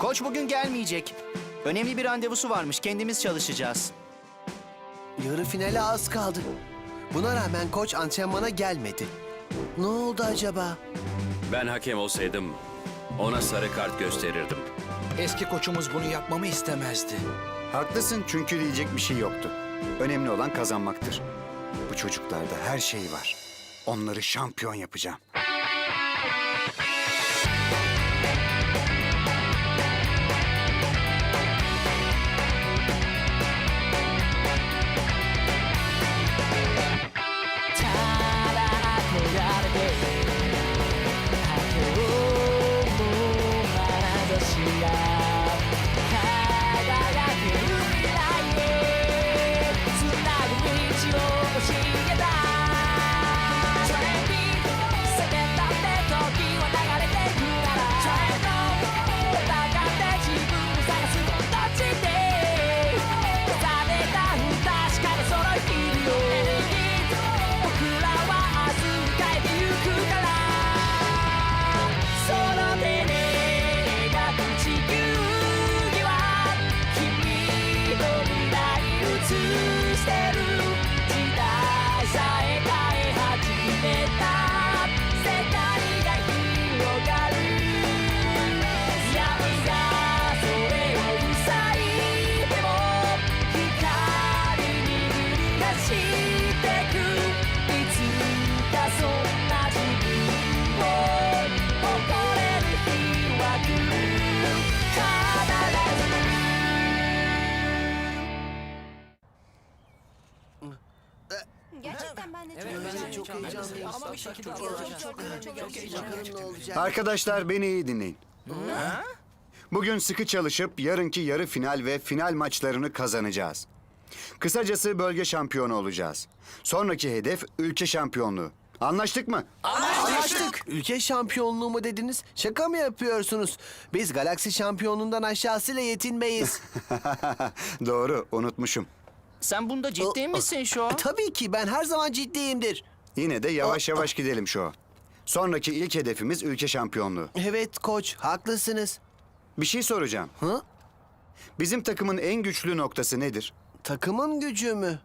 Koç bugün gelmeyecek. Önemli bir randevusu varmış. Kendimiz çalışacağız. Yarı finale az kaldı. Buna rağmen koç antrenmana gelmedi. Ne oldu acaba? Ben hakem olsaydım ona sarı kart gösterirdim. Eski koçumuz bunu yapmamı istemezdi. Haklısın çünkü diyecek bir şey yoktu. Önemli olan kazanmaktır. Bu çocuklarda her şey var. Onları şampiyon yapacağım. Bakalım ne olacak? Arkadaşlar beni iyi dinleyin. Bugün sıkı çalışıp yarınki yarı final ve final maçlarını kazanacağız. Kısacası bölge şampiyonu olacağız. Sonraki hedef ülke şampiyonluğu. Anlaştık mı? Anlaştık. Ülke şampiyonluğu mu dediniz? Şaka mı yapıyorsunuz? Biz galaksi şampiyonundan aşağısıyla yetinmeyiz. Doğru, unutmuşum. Sen bunda ciddi misin şu an? E, Tabii ki ben her zaman ciddiyimdir. Yine de yavaş yavaş gidelim şu. Sonraki ilk hedefimiz ülke şampiyonluğu. Evet koç, haklısınız. Bir şey soracağım. Hı? Bizim takımın en güçlü noktası nedir? Takımın gücü mü?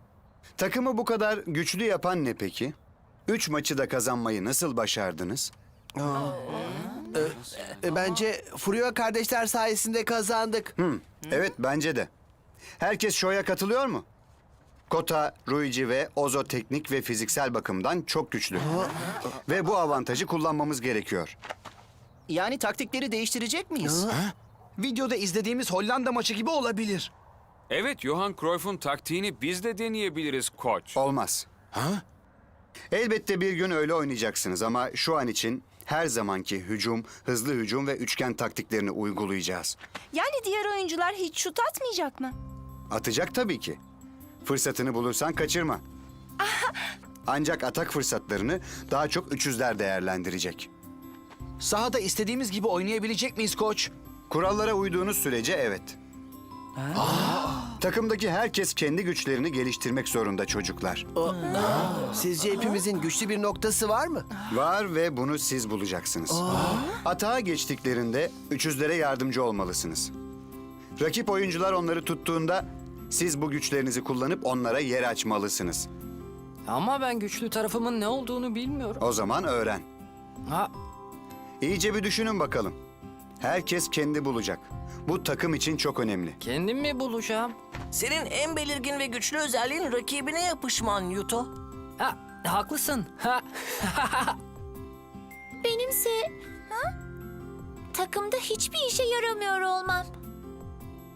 Takımı bu kadar güçlü yapan ne peki? Üç maçı da kazanmayı nasıl başardınız? E, bence Furio kardeşler sayesinde kazandık. Hı, evet bence de. Herkes şoya katılıyor mu? Kota, Ruici ve Ozo teknik ve fiziksel bakımdan çok güçlü. ve bu avantajı kullanmamız gerekiyor. Yani taktikleri değiştirecek miyiz? Videoda izlediğimiz Hollanda maçı gibi olabilir. Evet, Johan Cruyff'un taktiğini biz de deneyebiliriz koç. Olmaz. Elbette bir gün öyle oynayacaksınız ama şu an için her zamanki hücum, hızlı hücum ve üçgen taktiklerini uygulayacağız. Yani diğer oyuncular hiç şut atmayacak mı? Atacak tabii ki. Fırsatını bulursan kaçırma. Ancak atak fırsatlarını daha çok üçüzler değerlendirecek. Sahada istediğimiz gibi oynayabilecek miyiz koç? Kurallara uyduğunuz sürece evet. Takımdaki herkes kendi güçlerini geliştirmek zorunda çocuklar. Sizce hepimizin güçlü bir noktası var mı? Var ve bunu siz bulacaksınız. Atağa geçtiklerinde üçüzlere yardımcı olmalısınız. Rakip oyuncular onları tuttuğunda siz bu güçlerinizi kullanıp onlara yer açmalısınız. Ama ben güçlü tarafımın ne olduğunu bilmiyorum. O zaman öğren. Ha, İyice bir düşünün bakalım. Herkes kendi bulacak. Bu takım için çok önemli. kendim mi bulacağım? Senin en belirgin ve güçlü özelliğin rakibine yapışman Yuto. Ha, haklısın. Ha, Benimse... Ha? Takımda hiçbir işe yaramıyor olmam.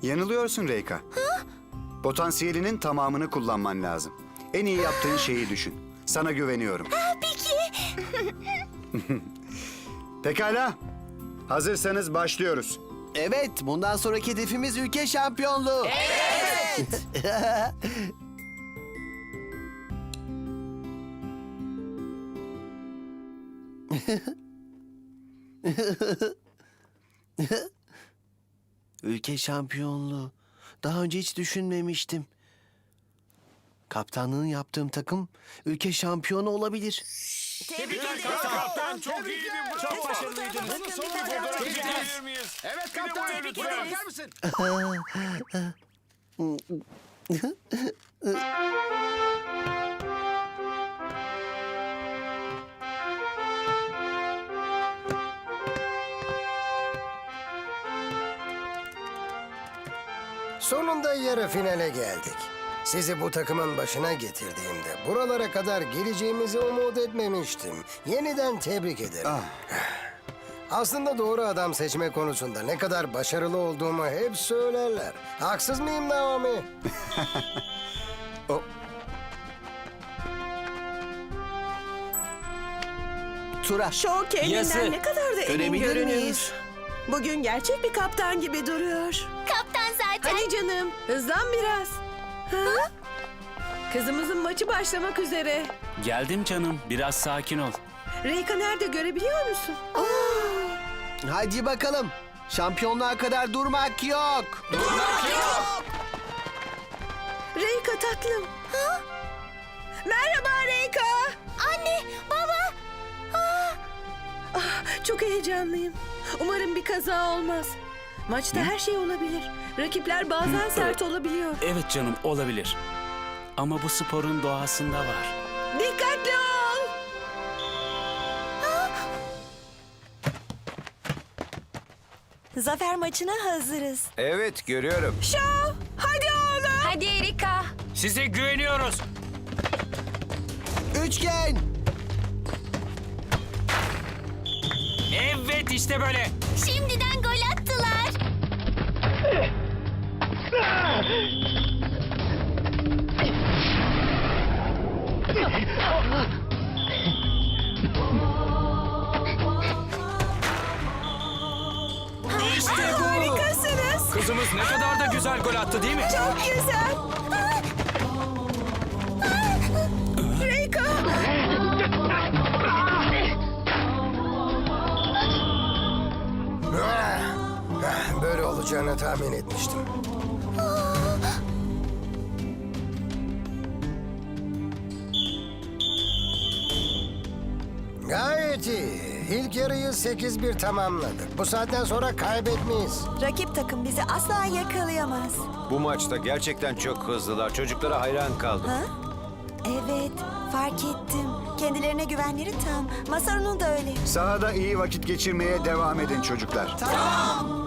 Yanılıyorsun Reyka. Potansiyelinin tamamını kullanman lazım. En iyi yaptığın şeyi düşün. Sana güveniyorum. Peki. Pekala. Hazırsanız başlıyoruz. Evet, bundan sonraki hedefimiz ülke şampiyonluğu. Evet. ülke şampiyonluğu. Daha önce hiç düşünmemiştim. Kaptanlığını yaptığım takım ülke şampiyonu olabilir. Kaptan çok iyiydi. Çok başarılıydınız. Bunu son bir fotoğraf çekebilir miyiz? Evet kaptan. Buraya bakar mısın? Sonunda yarı finale geldik. Sizi bu takımın başına getirdiğimde buralara kadar geleceğimizi umut etmemiştim. Yeniden tebrik ederim. Aslında doğru adam seçme konusunda ne kadar başarılı olduğumu hep söylerler. Haksız mıyım Naomi? Tura. Şov kendinden Yazı. ne kadar da emin görünüyor. miyiz? Bugün gerçek bir kaptan gibi duruyor. Zaten. Hadi canım, hızlan biraz. Ha? Kızımızın maçı başlamak üzere. Geldim canım. Biraz sakin ol. Reyka nerede görebiliyor musun? Hadi bakalım. Şampiyonluğa kadar durmak yok. Reyka tatlım. Ha? Merhaba Reyka. Anne, baba. Ah, çok heyecanlıyım. Umarım bir kaza olmaz. Maçta her şey olabilir. Rakipler bazen sert olabiliyor. Evet canım olabilir. Ama bu sporun doğasında var. Dikkatli ol. Zafer maçına hazırız. Evet görüyorum. Şov, hadi oğlum. Hadi Erika. Size güveniyoruz. Üçgen. Evet işte böyle. Şimdiden gol Harikasınız. Kızımız ne kadar da güzel gol attı değil mi? Çok güzel. Reyka. Ah, Böyle olacağını tahmin etmiştim. İyi. İlk yarıyı 8-1 tamamladık. Bu saatten sonra kaybetmeyiz. Rakip takım bizi asla yakalayamaz. Bu maçta gerçekten çok hızlılar. Çocuklara hayran kaldım. Evet, fark ettim. Kendilerine güvenleri tam. Masaru'nun da öyle. Sahada iyi vakit geçirmeye devam edin çocuklar. Aferin.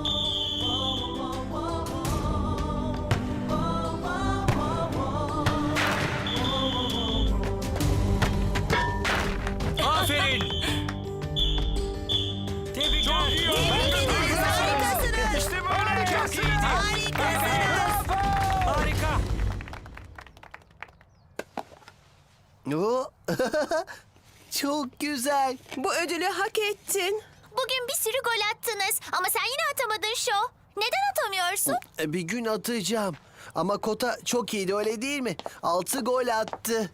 Güzel. Bu ödülü hak ettin. Bugün bir sürü gol attınız ama sen yine atamadın Şo. Neden atamıyorsun? E, Bir gün atacağım. Ama Kota çok iyiydi öyle değil mi? Altı gol attı.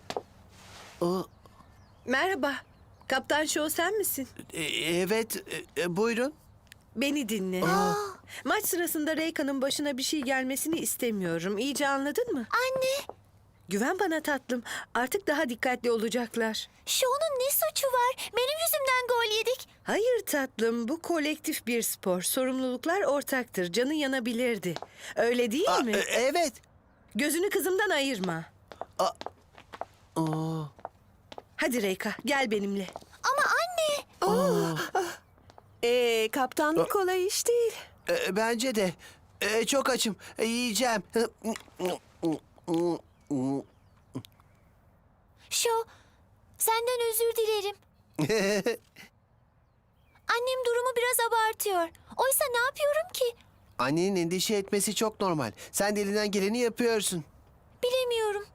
O, Merhaba. Kaptan Şo sen misin? e, evet e, e, buyurun. Beni dinle. Maç sırasında Reyka'nın başına bir şey gelmesini istemiyorum. İyice anladın mı? Anne, Güven bana tatlım. Artık daha dikkatli olacaklar. Şo'nun ne suçu var? Benim yüzümden gol yedik. Hayır tatlım, bu kolektif bir spor. Sorumluluklar ortaktır. Canı yanabilirdi. Öyle değil Aa, mi? e, evet. Gözünü kızımdan ayırma. Oo. Hadi Reyka, gel benimle. Ama anne. Ee, kaptanlık kolay iş değil. E, bence de. E, çok açım. E, yiyeceğim. Şo, senden özür dilerim. Annem durumu biraz abartıyor. Oysa ne yapıyorum ki? Annenin endişe etmesi çok normal. Sen de elinden geleni yapıyorsun. Bilemiyorum.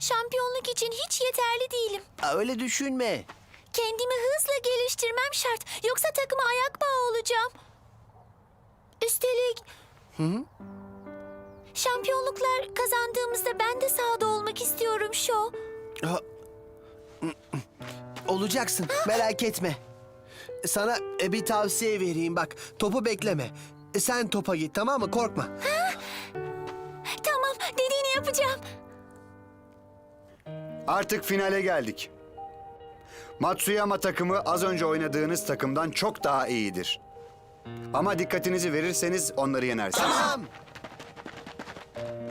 Şampiyonluk için hiç yeterli değilim. Aa, Öyle düşünme. Kendimi hızla geliştirmem şart. Yoksa takıma ayak bağı olacağım. Üstelik... Şampiyonluklar kazandığımızda ben de sahada olmak istiyorum Şo. Ha. Olacaksın. Merak etme. Sana e, bir tavsiye vereyim bak. Topu bekleme. E, Sen topa git tamam mı? Korkma. Tamam, dediğini yapacağım. Artık finale geldik. Matsuyama takımı az önce oynadığınız takımdan çok daha iyidir. Ama dikkatinizi verirseniz onları yenersiniz. Tamam.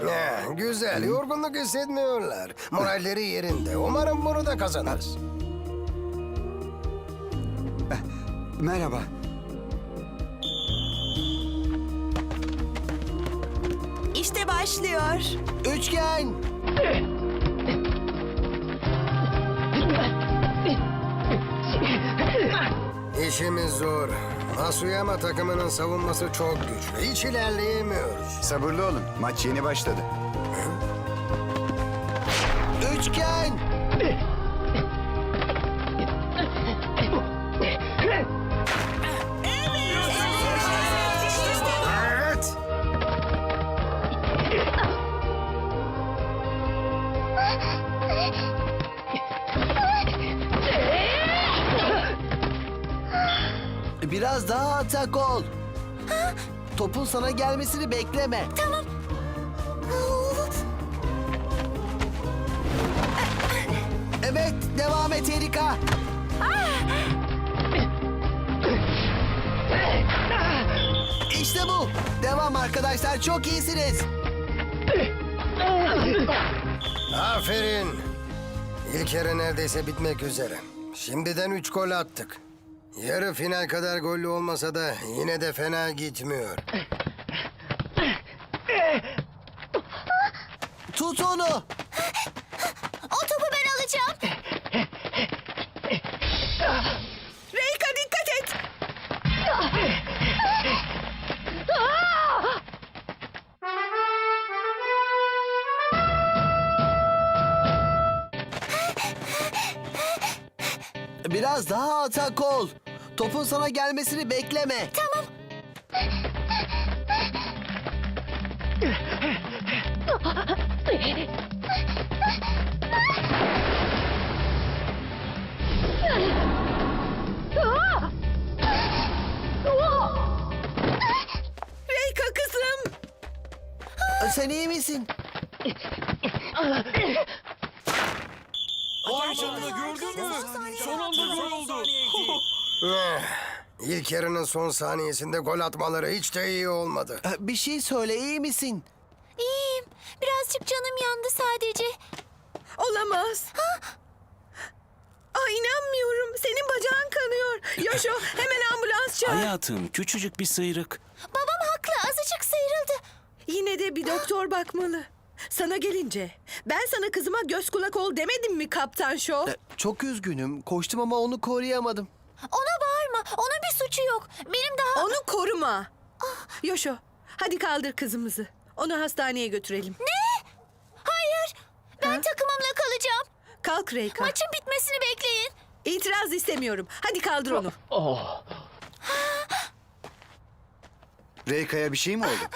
Eh, güzel, yorgunluk hissetmiyorlar. Moralleri yerinde. Umarım bunu da kazanırız. Merhaba. Başlıyor. Üçgen. İşimiz zor. Masuyama takımının savunması çok güçlü. Hiç ilerleyemiyoruz. Sabırlı olun. Maç yeni başladı. Üçgen. Atak ol. Topun sana gelmesini bekleme. Tamam. Evet, devam et Erika. İşte bu. Devam arkadaşlar, çok iyisiniz. Aferin. İlk yarı neredeyse bitmek üzere. Şimdiden üç gol attık. Yarı final kadar gollü olmasa da yine de fena gitmiyor. Tut onu. O topu ben alacağım. Reyka dikkat et. Biraz daha atak ol. Topun sana gelmesini bekleme. Tamam. Reyka kızım. Sen iyi misin? Ay canına gördün mü? Son anda gol oldu. Eh, İlk yarının son saniyesinde gol atmaları hiç de iyi olmadı. Ee, Bir şey söyle, iyi misin? İyiyim. Birazcık canım yandı sadece. Olamaz. Aa inanmıyorum. Senin bacağın kanıyor. Yoşo hemen ambulans çağır. Hayatım küçücük bir sıyrık. Babam haklı. Azıcık sıyrıldı. Yine de bir doktor bakmalı. Sana gelince ben sana kızıma göz kulak ol demedim mi Kaptan Şo? Ee, Çok üzgünüm. Koştum ama onu koruyamadım. Ona. Onun bir suçu yok. Benim daha... Onu koruma. Yoşo hadi kaldır kızımızı. Onu hastaneye götürelim. Hayır. Ben takımımla kalacağım. Kalk Reyka. Maçın bitmesini bekleyin. İtiraz istemiyorum. Hadi kaldır onu. Reyka'ya bir şey mi oldu?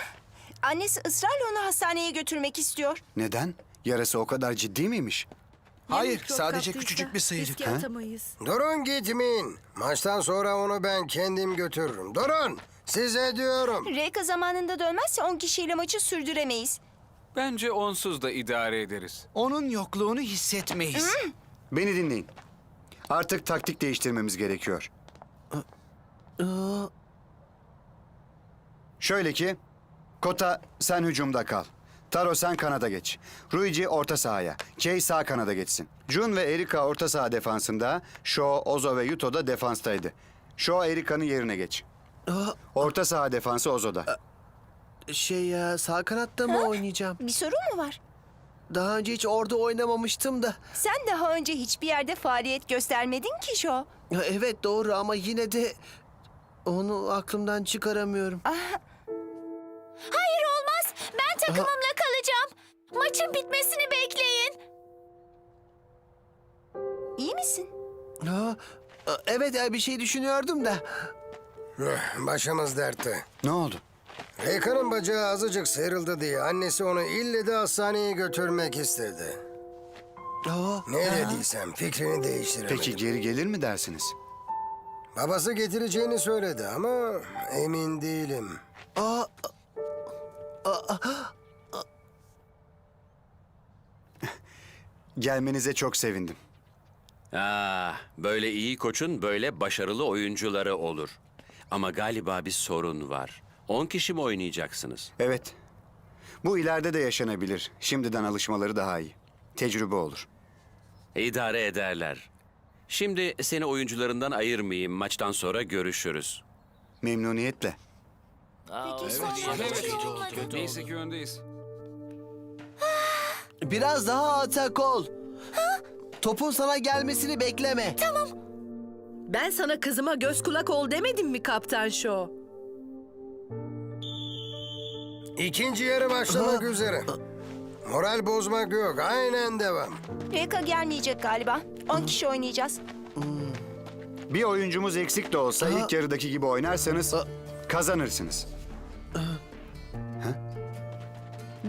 Annesi ısrarla onu hastaneye götürmek istiyor. Neden? Yarası o kadar ciddi miymiş? Hayır, mikrop sadece kaptıysa küçücük bir sıyrık. riske ha? atamayız. Durun gitmeyin. Maçtan sonra onu ben kendim götürürüm. Durun. Size diyorum. Reyka zamanında dönmezse 10 kişiyle maçı sürdüremeyiz. Bence onsuz da idare ederiz. Onun yokluğunu hissetmeyiz. Beni dinleyin. Artık taktik değiştirmemiz gerekiyor. Şöyle ki, Kota sen hücumda kal. Taro sen kanada geç. Ruiji orta sahaya. Kei sağ kanada geçsin. Jun ve Erika orta saha defansında. Sho, Ozo ve Yuto da defanstaydı. Sho Erika'nın yerine geç. Orta saha defansı Ozo'da. Şey ya, sağ kanatta mı oynayacağım? Bir sorun mu var? Daha önce hiç orada oynamamıştım da. Sen daha önce hiçbir yerde faaliyet göstermedin ki Şo. Ya Evet doğru ama yine de onu aklımdan çıkaramıyorum. Hayır olmaz. Ben takımımla. Maçın bitmesini bekleyin. İyi misin? Ha, evet ya, bir şey düşünüyordum da. Başımız dertte. Ne oldu? Reyka'nın bacağı azıcık sıyrıldı diye annesi onu ille de hastaneye götürmek istedi. Aa, Ne dediysem fikrini değiştiremedim. Peki geri gelir mi dersiniz? Babası getireceğini söyledi ama emin değilim. aa, Gelmenize çok sevindim. Ah, böyle iyi koçun böyle başarılı oyuncuları olur. Ama galiba bir sorun var. 10 kişi mi oynayacaksınız? Evet. Bu ileride de yaşanabilir. Şimdiden alışmaları daha iyi. Tecrübe olur. İdare ederler. Şimdi seni oyuncularından ayırmayayım. Maçtan sonra görüşürüz. Memnuniyetle. Peki sonra iyi olmadı. Neyse ki öndeyiz. Biraz daha atak ol. Topun sana gelmesini bekleme. Ben sana kızıma göz kulak ol demedim mi Kaptan Shaw? İkinci yarı başlamak üzere. Moral bozmak yok. Aynen devam. Reka gelmeyecek galiba. 10 kişi oynayacağız. Bir oyuncumuz eksik de olsa ilk yarıdaki gibi oynarsanız kazanırsınız.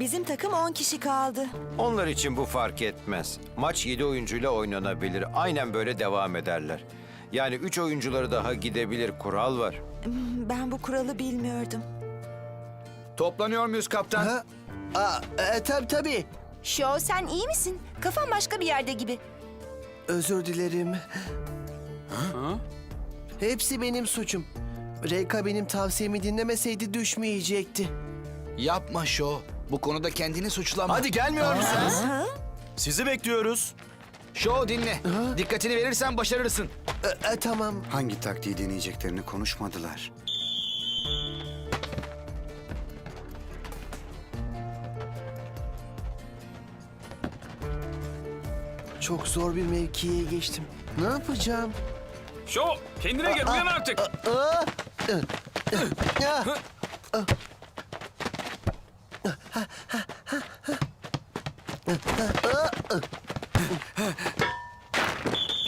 Bizim takım 10 kişi kaldı. Onlar için bu fark etmez. Maç 7 oyuncuyla oynanabilir. Aynen böyle devam ederler. Yani 3 oyuncuları daha gidebilir. Kural var. Ben bu kuralı bilmiyordum. Toplanıyor muyuz kaptan? Ha? Aa, e, tabii tabii. Şo sen iyi misin? Kafan başka bir yerde gibi. Özür dilerim. Ha? Hepsi benim suçum. Reyka benim tavsiyemi dinlemeseydi düşmeyecekti. Yapma Şo. Bu konuda kendini suçlama. Hadi gelmiyor musunuz? Sizi bekliyoruz. Şo dinle. Dikkatini verirsen başarırsın. E, e, tamam. Hangi taktiği deneyeceklerini konuşmadılar. Çok zor bir mevkiye geçtim. Ne yapacağım? Şo kendine gel uyan artık.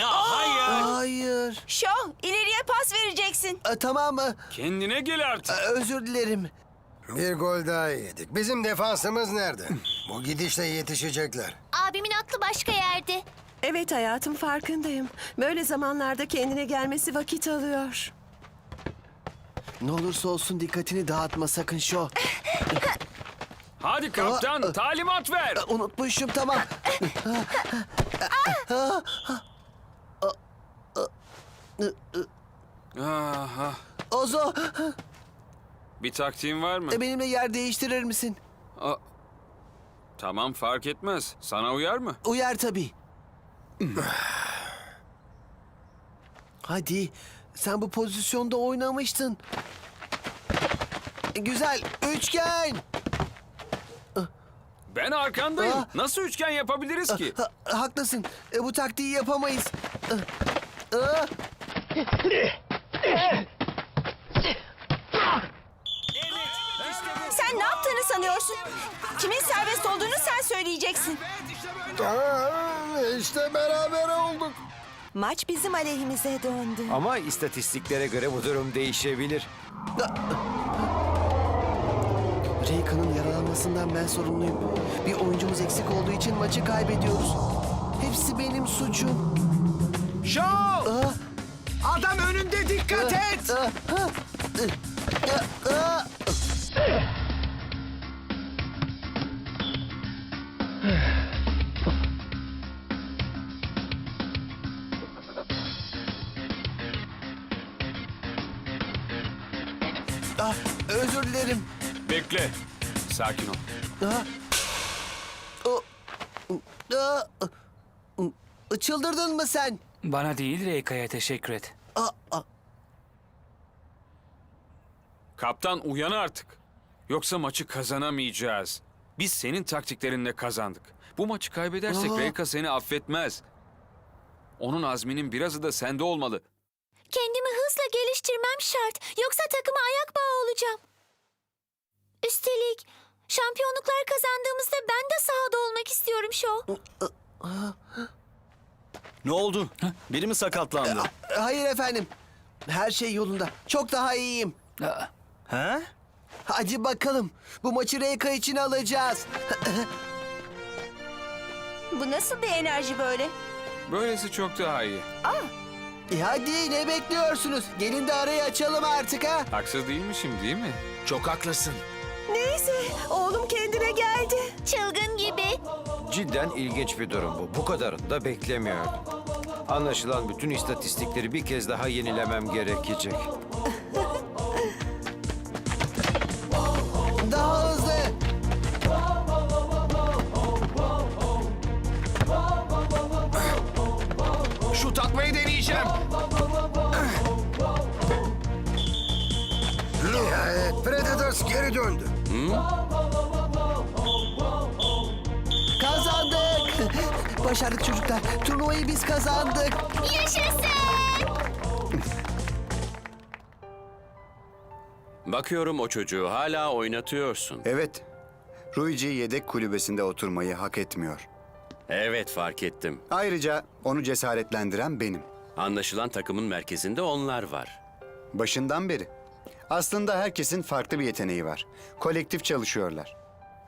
Ya, Hayır. hayır. Şo ileriye pas vereceksin. E, tamam mı? Kendine gel artık. E, özür dilerim. Bir gol daha yedik. Bizim defansımız nerede? Bu gidişle yetişecekler. Abimin aklı başka yerde. Evet hayatım farkındayım. Böyle zamanlarda kendine gelmesi vakit alıyor. Ne olursa olsun dikkatini dağıtma sakın şu. Hadi kaptan talimat ver. Unutmuşum tamam. Aha. Ozo Bir taktiğin var mı? e, benimle yer değiştirir misin? Aa, Tamam fark etmez. Sana uyar mı? Uyar tabii. Hadi sen bu pozisyonda oynamıştın. Güzel üçgen. Ben arkandayım. Aa. Nasıl üçgen yapabiliriz ki? Ha, haklısın. E, bu taktiği yapamayız. E, e, Sen ne yaptığını sanıyorsun? Kimin serbest olduğunu sen söyleyeceksin. Aa, işte beraber olduk. Maç bizim aleyhimize döndü. Ama istatistiklere göre bu durum değişebilir. Reyka'nın yaralanmasından ben sorumluyum. Bir oyuncumuz eksik olduğu için maçı kaybediyoruz. Hepsi benim suçum. Şo! Aa, Adam önünde dikkat et. aa, ha, ı, aa, aa. Ah, Sakin ol. Ah. O, ah, ah. Çıldırdın mı sen? Bana değil Reyka'ya teşekkür et. Ah, ah. Kaptan uyan artık. Yoksa maçı kazanamayacağız. Biz senin taktiklerinle kazandık. Bu maçı kaybedersek Aa. Reyka seni affetmez. Onun azminin birazı da sende olmalı. Kendimi hızla geliştirmem şart. Yoksa takıma ayak bağı olacağım. Üstelik şampiyonluklar kazandığımızda ben de sahada olmak istiyorum Şo. Ne oldu? Biri mi sakatlandı? Hayır efendim. Her şey yolunda. Çok daha iyiyim. He? Hadi bakalım. Bu maçı Reyka için alacağız. Bu nasıl bir enerji böyle? Böylesi çok daha iyi. E hadi ne bekliyorsunuz? Gelin de arayı açalım artık ha. Haksız değilmişim değil mi? Çok haklısın. Neyse oğlum kendine geldi. Çılgın gibi. Cidden ilginç bir durum bu. Bu kadarını da beklemiyordum. Anlaşılan bütün istatistikleri bir kez daha yenilemem gerekecek. Daha hızlı. Şut atmayı deneyeceğim. Nihayet Predators geri döndü. Kazandık. Başardık çocuklar. Turnuvayı biz kazandık. Yaşasın! Bakıyorum o çocuğu hala oynatıyorsun. Evet. Ruici yedek kulübesinde oturmayı hak etmiyor. Evet fark ettim. Ayrıca onu cesaretlendiren benim. Anlaşılan takımın merkezinde onlar var. Başından beri. Aslında herkesin farklı bir yeteneği var. Kolektif çalışıyorlar.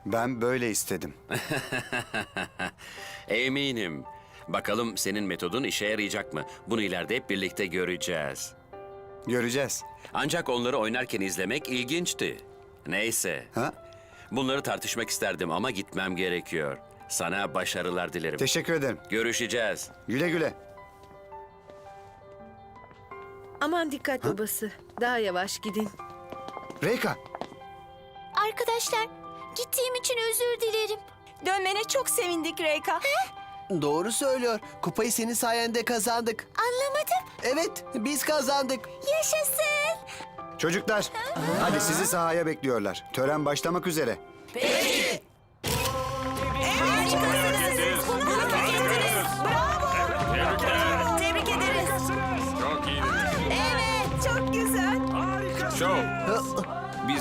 Ben böyle istedim. Eminim. Bakalım senin metodun işe yarayacak mı? Bunu ileride hep birlikte göreceğiz. Göreceğiz. Ancak onları oynarken izlemek ilginçti. Neyse. Ha? Bunları tartışmak isterdim ama gitmem gerekiyor. Sana başarılar dilerim. Teşekkür ederim. Görüşeceğiz. Güle güle. Aman dikkat babası. Daha yavaş gidin. Reyka, Arkadaşlar, gittiğim için özür dilerim. Dönmene çok sevindik Reyka. Doğru söylüyor. Kupayı senin sayende kazandık. Anlamadım. Evet, biz kazandık. Yaşasın! çocuklar. Hadi sizi sahaya bekliyorlar. Tören başlamak üzere. Tebrik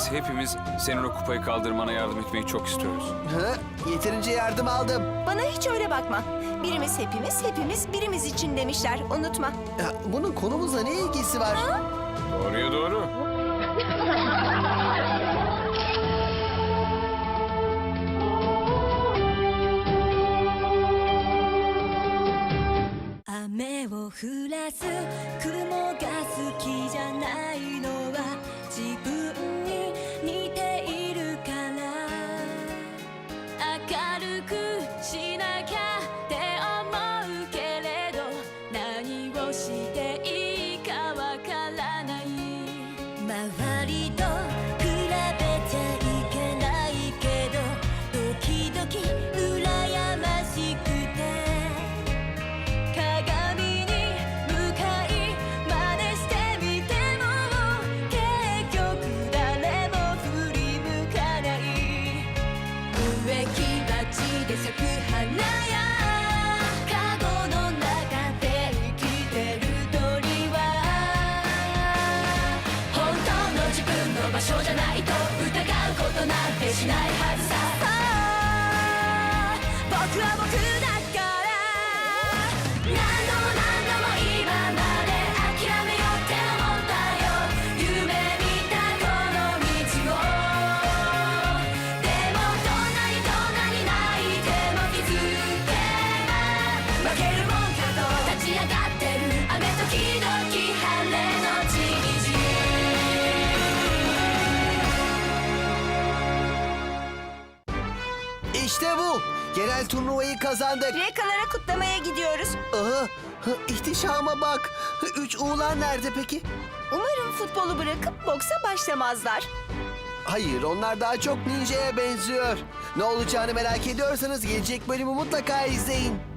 Biz hepimiz senin o kupayı kaldırmana yardım etmeyi çok istiyoruz. Ha? Yeterince yardım aldım. Bana hiç öyle bakma. Birimiz hepimiz, hepimiz birimiz için demişler. Unutma. Ya, bunun konumuzla ne ilgisi var? Doğruya doğru. İşte bu. Genel turnuvayı kazandık. Reykalara kutlamaya gidiyoruz. Aha, ha, ihtişama bak. Üç uğular nerede peki? Umarım futbolu bırakıp boksa başlamazlar. Hayır, onlar daha çok ninja'ya benziyor. Ne olacağını merak ediyorsanız gelecek bölümü mutlaka izleyin.